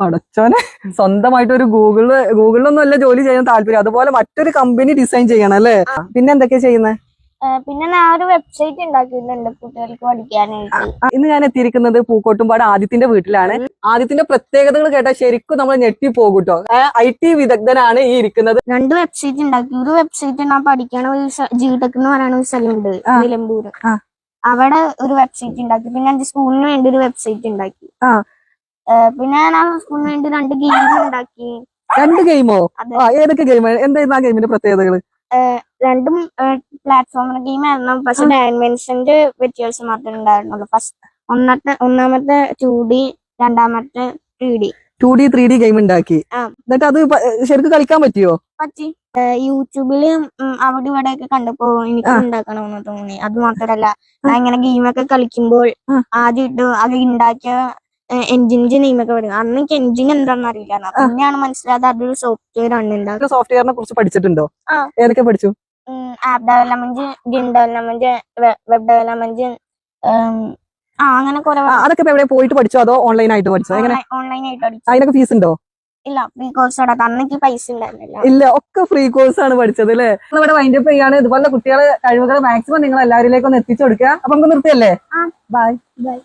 അടച്ചോനെ സ്വന്തമായിട്ട് ഒരു ഗൂഗിൾ ഗൂഗിളിലൊന്നും അല്ല ജോലി ചെയ്യാൻ താല്പര്യം. അതുപോലെ മറ്റൊരു കമ്പനി ഡിസൈൻ ചെയ്യണം അല്ലേ? പിന്നെ എന്തൊക്കെയാ ചെയ്യുന്നത് പിന്നെ ഞാൻ ഒരു വെബ്സൈറ്റ് ഉണ്ടാക്കിയിട്ടുണ്ട് കുട്ടികൾക്ക് പഠിക്കാനായിട്ട്. ഇന്ന് ഞാൻ എത്തിയിരിക്കുന്നത് പൂക്കോട്ടുംപാട് ആദിത്യന്റെ വീട്ടിലാണ്. ആദിത്യന്റെ പ്രത്യേകതകൾ കേട്ടാൽ ശരിക്കും നമ്മൾ ഞെട്ടി പോകുട്ടോ. ഐ ടി വിദഗ്ധനാണ് ഈ ഇരിക്കുന്നത്. രണ്ട് വെബ്സൈറ്റ് ഉണ്ടാക്കി. ഒരു വെബ്സൈറ്റ് ഞാൻ പഠിക്കണ ഒരു ജിടെക് എന്ന് പറയുന്ന ഒരു സ്ഥലമുണ്ട് ആ. നിലമ്പൂര്. അവിടെ ഒരു വെബ്സൈറ്റ് ഉണ്ടാക്കി. പിന്നെ എന്റെ സ്കൂളിന് വേണ്ടി ഒരു വെബ്സൈറ്റ് ഉണ്ടാക്കി. പിന്നെ ഞാൻ ആ സ്കൂളിന് വേണ്ടി രണ്ട് ഗെയിം ഉണ്ടാക്കി. രണ്ട് ഗെയിമോ. ആ ഏതൊക്കെ ഗെയിം എന്തായിരുന്നു ആ ഗെയിമിന്റെ പ്രത്യേകതകൾ രണ്ടും പ്ലാറ്റ്ഫോം ഗെയിം ആയിരുന്നു. പക്ഷെ ഡയമെൻഷന്റെ വ്യത്യാസം മാത്രമേ ഉണ്ടായിരുന്നുള്ളൂ. ഫസ്റ്റ് ഒന്നത്തെ ഒന്നാമത്തെ ടു ഡി രണ്ടാമത്തെ three D two D three D game ഉണ്ടാക്കി. എന്നിട്ട് അത് ശരിക്കും കളിക്കാൻ പറ്റിയോ? പറ്റി. യൂട്യൂബിൽ അവിടെ ഇവിടെ ഒക്കെ കണ്ടപ്പോ എനിക്ക് ഉണ്ടാക്കണമെന്ന് തോന്നി. അത് മാത്രല്ല ഇങ്ങനെ ഗെയിമൊക്കെ കളിക്കുമ്പോൾ ആദ്യം ആദ്യമായിട്ട് അത് ഉണ്ടാക്കിയ എഞ്ചിന്റെ നെയിമൊക്കെ പറയും അന്ന് എനിക്ക് എഞ്ചിൻ എന്താണെന്ന് അറിയില്ല. പിന്നെയാണ് മനസ്സിലായത് അതൊരു സോഫ്റ്റ്വെയർ ആണ്. സോഫ്റ്റ്വെയറിനെ കുറിച്ച് പഠിച്ചിട്ടുണ്ടോ. ഏതൊക്കെ പഠിച്ചു? App development game development web development ആ അങ്ങനെ കുറെ അതൊക്കെ എവിടെ പോയിട്ട് പഠിച്ചോ? അതോ ഓൺലൈൻ ആയിട്ട് പഠിച്ചോ? ഓൺലൈൻ ആയിട്ട് പഠിച്ചു. അതിനൊക്കെ ഫീസ് ഉണ്ടോ? ഇല്ല ഫ്രീ കോഴ്സ് അന്നെനിക്ക് പൈസ ഉണ്ടായിരുന്നില്ല ഇല്ല ഒക്കെ ഫ്രീ കോഴ്സ് ആണ് പഠിച്ചത് അല്ലേ? ഇവിടെ വൈൻഡപ്പ് ചെയ്യാണ്. ഇതുപോലെ കുട്ടികളെ കഴിവുകൾ മാക്സിമം നിങ്ങൾ എല്ലാവരിലേക്കും ഒന്ന് എത്തിച്ചു കൊടുക്കുക. അപ്പൊ നമുക്ക് നിർത്തിയല്ലേ? Bye bye.